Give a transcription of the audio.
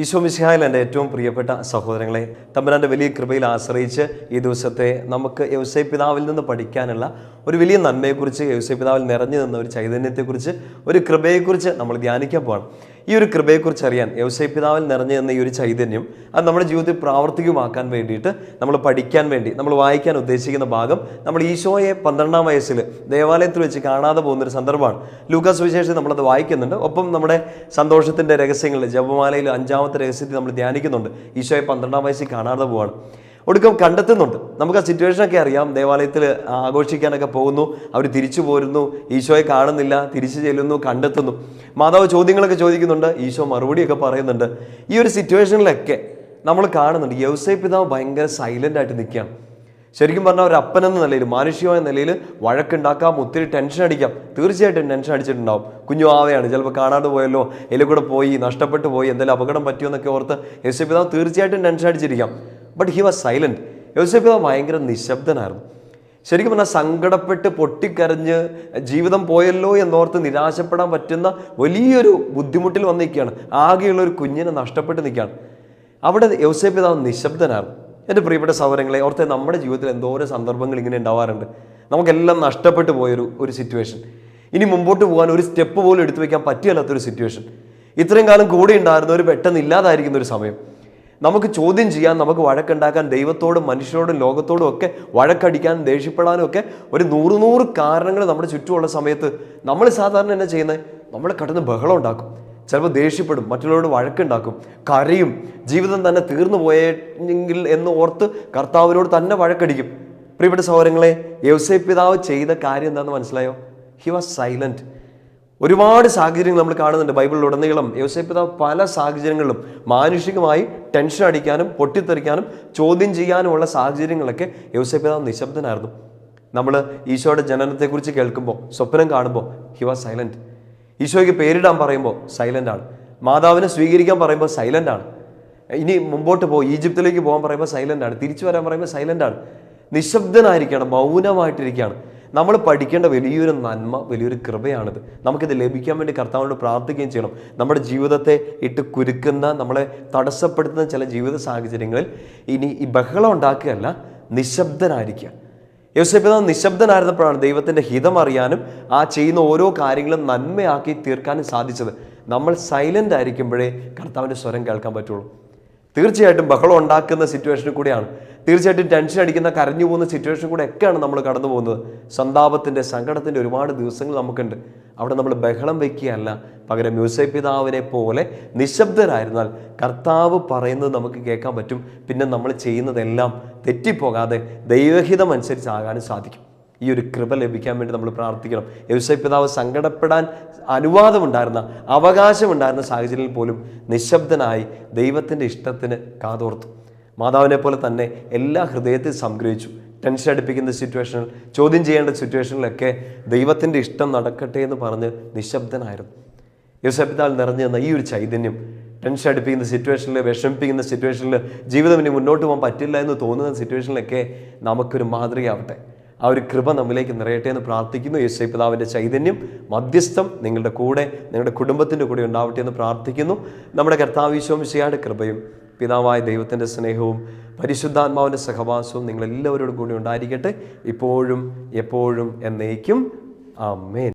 ഈശോ മിശിഹായിൽ എന്റെ ഏറ്റവും പ്രിയപ്പെട്ട സഹോദരങ്ങളെ തമ്പുരാന്റെ വലിയ കൃപയിൽ ആശ്രയിച്ച് ഈ ദിവസത്തെ നമുക്ക് യവസൈ പിതാവിൽ നിന്ന് പഠിക്കാനുള്ള ഒരു വലിയ നന്മയെക്കുറിച്ച് യവസൈ പിതാവിൽ നിറഞ്ഞു നിന്ന ഒരു ചൈതന്യത്തെക്കുറിച്ച് ഒരു കൃപയെക്കുറിച്ച് നമ്മൾ ധ്യാനിക്കാൻ പോകണം ഈ ഒരു കൃപയെക്കുറിച്ച് അറിയാൻ യവസായ പിതാവിൽ നിറഞ്ഞു തന്ന ഈ ഒരു ചൈതന്യം അത് നമ്മുടെ ജീവിതത്തിൽ പ്രാവർത്തികമാക്കാൻ വേണ്ടിയിട്ട് നമ്മൾ പഠിക്കാൻ വേണ്ടി നമ്മൾ വായിക്കാൻ ഉദ്ദേശിക്കുന്ന ഭാഗം നമ്മൾ ഈശോയെ പന്ത്രണ്ടാം വയസ്സിൽ ദേവാലയത്തിൽ വെച്ച് കാണാതെ പോകുന്നൊരു സന്ദർഭമാണ്. ലൂക്കാസ് വിശേഷം നമ്മളത് വായിക്കുന്നുണ്ട്. ഒപ്പം നമ്മുടെ സന്തോഷത്തിന്റെ രഹസ്യങ്ങളിൽ ജപമാലയിൽ അഞ്ചാമത്തെ രഹസ്യത്തിൽ നമ്മൾ ധ്യാനിക്കുന്നുണ്ട്. ഈശോയെ പന്ത്രണ്ടാം വയസ്സിൽ കാണാതെ പോവാണ്. ഒടുക്കം കണ്ടെത്തുന്നുണ്ട്. നമുക്ക് ആ സിറ്റുവേഷനൊക്കെ അറിയാം. ദേവാലയത്തിൽ ആഘോഷിക്കാനൊക്കെ പോകുന്നു. അവർ തിരിച്ചു പോരുന്നു. ഈശോയെ കാണുന്നില്ല. തിരിച്ചു ചെല്ലുന്നു. കണ്ടെത്തുന്നു. മാതാവ് ചോദ്യങ്ങളൊക്കെ ചോദിക്കുന്നുണ്ട്. ഈശോ മറുപടിയൊക്കെ പറയുന്നുണ്ട്. ഈ ഒരു സിറ്റുവേഷനിലൊക്കെ നമ്മൾ കാണുന്നുണ്ട്. യവസൈ പിതാവ് ഭയങ്കര സൈലന്റ് ആയിട്ട് നിൽക്കുകയാണ്. ശരിക്കും പറഞ്ഞാൽ ഒരു അപ്പൻ എന്ന നിലയിൽ മാനുഷികമായ നിലയിൽ വഴക്കുണ്ടാക്കാം ഒത്തിരി ടെൻഷൻ അടിക്കാം. തീർച്ചയായിട്ടും ടെൻഷൻ അടിച്ചിട്ടുണ്ടാവും. കുഞ്ഞു ആവയാണ്. ചിലപ്പോൾ കാണാതെ പോയല്ലോ എല്ലാം കൂടെ പോയി നഷ്ടപ്പെട്ടു പോയി എന്തെങ്കിലും അപകടം പറ്റിയോ എന്നൊക്കെ ഓർത്ത് യേശു പിതാവ് തീർച്ചയായിട്ടും tension അടിച്ചിരിക്കാം. But he was silent Yosef ഭയങ്കര നിശബ്ദനായിരുന്നു. ശരിക്കും പറഞ്ഞാൽ സങ്കടപ്പെട്ട് പൊട്ടിക്കരഞ്ഞ് ജീവിതം പോയല്ലോ എന്നോർത്ത് നിരാശപ്പെടാൻ പറ്റുന്ന വലിയൊരു ബുദ്ധിമുട്ടിൽ വന്ന് നിൽക്കുകയാണ് ആകെയുള്ള ഒരു കുഞ്ഞിനെ നഷ്ടപ്പെട്ട് നിൽക്കുകയാണ്. അവിടെ യോസഫ് പിതാവ് നിശബ്ദനായിരുന്നു. എന്റെ പ്രിയപ്പെട്ട സൗരങ്ങളെ ഓർത്തെ നമ്മുടെ ജീവിതത്തിൽ എന്തോരോ സന്ദർഭങ്ങൾ ഇങ്ങനെ ഉണ്ടാവാറുണ്ട്. നമുക്കെല്ലാം നഷ്ടപ്പെട്ടു പോയൊരു ഒരു സിറ്റുവേഷൻ ഇനി മുമ്പോട്ട് പോകാൻ ഒരു സ്റ്റെപ്പ് പോലും എടുത്തു വയ്ക്കാൻ പറ്റിയല്ലാത്തൊരു സിറ്റുവേഷൻ ഇത്രയും കാലം കൂടെ ഉണ്ടായിരുന്നവർ പെട്ടെന്ന് ഇല്ലാതായിരിക്കുന്ന ഒരു സമയം. നമുക്ക് ചോദ്യം ചെയ്യാൻ നമുക്ക് വഴക്കുണ്ടാക്കാൻ ദൈവത്തോടും മനുഷ്യരോടും ലോകത്തോടും ഒക്കെ വഴക്കടിക്കാൻ ദേഷ്യപ്പെടാനും ഒക്കെ ഒരു നൂറ് നൂറ് കാരണങ്ങൾ നമ്മുടെ ചുറ്റുമുള്ള സമയത്ത് നമ്മൾ സാധാരണ എന്നാ ചെയ്യുന്നത് നമ്മൾ കടന്ന് ബഹളം ഉണ്ടാക്കും. ചിലപ്പോൾ ദേഷ്യപ്പെടും മറ്റുള്ളവരോട് വഴക്കുണ്ടാക്കും കരയും ജീവിതം തന്നെ തീർന്നു പോയെങ്കിൽ എന്ന് ഓർത്ത് കർത്താവിനോട് തന്നെ വഴക്കടിക്കും. പ്രിയപ്പെട്ട സഹോദരങ്ങളെ യോസേ പിതാവ് ചെയ്ത കാര്യം എന്താണെന്ന് മനസ്സിലായോ? ഹി വാസ് സൈലന്റ് ഒരുപാട് സാഹചര്യങ്ങൾ നമ്മൾ കാണുന്നുണ്ട് ബൈബിളിലുടനീളം യോസേപ്പ് പിതാവ് പല സാഹചര്യങ്ങളിലും മാനുഷികമായി ടെൻഷൻ അടിക്കാനും പൊട്ടിത്തെറിക്കാനും ചോദ്യം ചെയ്യാനുമുള്ള സാഹചര്യങ്ങളൊക്കെ യോസേപ്പിതാവ് നിശബ്ദനായിരുന്നു. നമ്മൾ ഈശോയുടെ ജനനത്തെക്കുറിച്ച് കേൾക്കുമ്പോൾ സ്വപ്നം കാണുമ്പോൾ ഹി വാസ് സൈലന്റ് ഈശോയ്ക്ക് പേരിടാൻ പറയുമ്പോൾ സൈലന്റ് ആണ്. മാതാവിനെ സ്വീകരിക്കാൻ പറയുമ്പോൾ സൈലന്റ് ആണ്. ഇനി മുമ്പോട്ട് പോകും ഈജിപ്തിലേക്ക് പോകാൻ പറയുമ്പോൾ സൈലന്റ് ആണ്. തിരിച്ചു വരാൻ പറയുമ്പോൾ സൈലന്റ് ആണ്. നിശബ്ദനായിരിക്കുകയാണ് മൗനമായിട്ടിരിക്കുകയാണ്. നമ്മൾ പഠിക്കേണ്ട വലിയൊരു നന്മ വലിയൊരു കൃപയാണിത്. നമുക്കിത് ലഭിക്കാൻ വേണ്ടി കർത്താവിനോട് പ്രാർത്ഥിക്കുകയും ചെയ്യണം. നമ്മുടെ ജീവിതത്തെ ഇട്ട് കുരുക്കുന്ന നമ്മളെ തടസ്സപ്പെടുത്തുന്ന ചില ജീവിത സാഹചര്യങ്ങളിൽ ഇനി ഈ ബഹളം ഉണ്ടാക്കുകയല്ല നിശബ്ദനായിരിക്കുക. യോസേപ്പിതാവ് നിശബ്ദനായിരുന്നപ്പോഴാണ് ദൈവത്തിന്റെ ഹിതം അറിയാനും ആ ചെയ്യുന്ന ഓരോ കാര്യങ്ങളും നന്മയാക്കി തീർക്കാനും സാധിച്ചത്. നമ്മൾ സൈലന്റ് ആയിരിക്കുമ്പോഴേ കർത്താവിന്റെ സ്വരം കേൾക്കാൻ പറ്റുള്ളൂ. തീർച്ചയായിട്ടും ബഹളം ഉണ്ടാക്കുന്ന സിറ്റുവേഷനിൽ കൂടെയാണ്. തീർച്ചയായിട്ടും ടെൻഷൻ അടിക്കുന്ന കരഞ്ഞു പോകുന്ന സിറ്റുവേഷൻ കൂടെ ഒക്കെയാണ് നമ്മൾ കടന്നു പോകുന്നത്. സന്താപത്തിന്റെ സങ്കടത്തിന്റെ ഒരുപാട് ദിവസങ്ങൾ നമുക്കുണ്ട്. അവിടെ നമ്മൾ ബഹളം വയ്ക്കുകയല്ല പകരം മ്യൂസൈ പിതാവിനെ പോലെ നിശബ്ദരായിരുന്നാൽ കർത്താവ് പറയുന്നത് നമുക്ക് കേൾക്കാൻ പറ്റും. പിന്നെ നമ്മൾ ചെയ്യുന്നതെല്ലാം തെറ്റിപ്പോകാതെ ദൈവഹിതം അനുസരിച്ചാകാനും സാധിക്കും. ഈ ഒരു കൃപ ലഭിക്കാൻ വേണ്ടി നമ്മൾ പ്രാർത്ഥിക്കണം. യവസൈ പിതാവ് സങ്കടപ്പെടാൻ അനുവാദമുണ്ടായിരുന്ന അവകാശമുണ്ടായിരുന്ന സാഹചര്യത്തിൽ പോലും നിശബ്ദനായി ദൈവത്തിന്റെ ഇഷ്ടത്തിന് കാതോർത്തു. മാതാവിനെ പോലെ തന്നെ എല്ലാ ഹൃദയത്തിൽ സംഗ്രഹിച്ചു. ടെൻഷൻ അടുപ്പിക്കുന്ന സിറ്റുവേഷനിൽ ചോദ്യം ചെയ്യേണ്ട സിറ്റുവേഷനിലൊക്കെ ദൈവത്തിന്റെ ഇഷ്ടം നടക്കട്ടെ എന്ന് പറഞ്ഞ് നിശബ്ദനായിരുന്നു. യോസഫിതാൽ നിറഞ്ഞു നിന്ന ഈ ഒരു ചൈതന്യം ടെൻഷൻ അടുപ്പിക്കുന്ന സിറ്റുവേഷനിൽ വിഷമിപ്പിക്കുന്ന സിറ്റുവേഷനിൽ ജീവിതം ഇനി മുന്നോട്ട് പോകാൻ പറ്റില്ല എന്ന് തോന്നുന്ന സിറ്റുവേഷനിലൊക്കെ നമുക്കൊരു മാതൃകയാവട്ടെ. ആ ഒരു കൃപ നമ്മിലേക്ക് നിറയട്ടെ എന്ന് പ്രാർത്ഥിക്കുന്നു. യേശു പിതാവിന്റെ ചൈതന്യം മധ്യസ്ഥം നിങ്ങളുടെ കൂടെ നിങ്ങളുടെ കുടുംബത്തിന്റെ കൂടെ ഉണ്ടാവട്ടെ എന്ന് പ്രാർത്ഥിക്കുന്നു. നമ്മുടെ കർത്താവിശ്വമിശയുടെ കൃപയും പിതാവായ ദൈവത്തിന്റെ സ്നേഹവും പരിശുദ്ധാത്മാവിന്റെ സഹവാസവും നിങ്ങളെല്ലാവരോടും കൂടി ഉണ്ടായിരിക്കട്ടെ. ഇപ്പോഴും എപ്പോഴും എന്നേക്കും. ആമേൻ.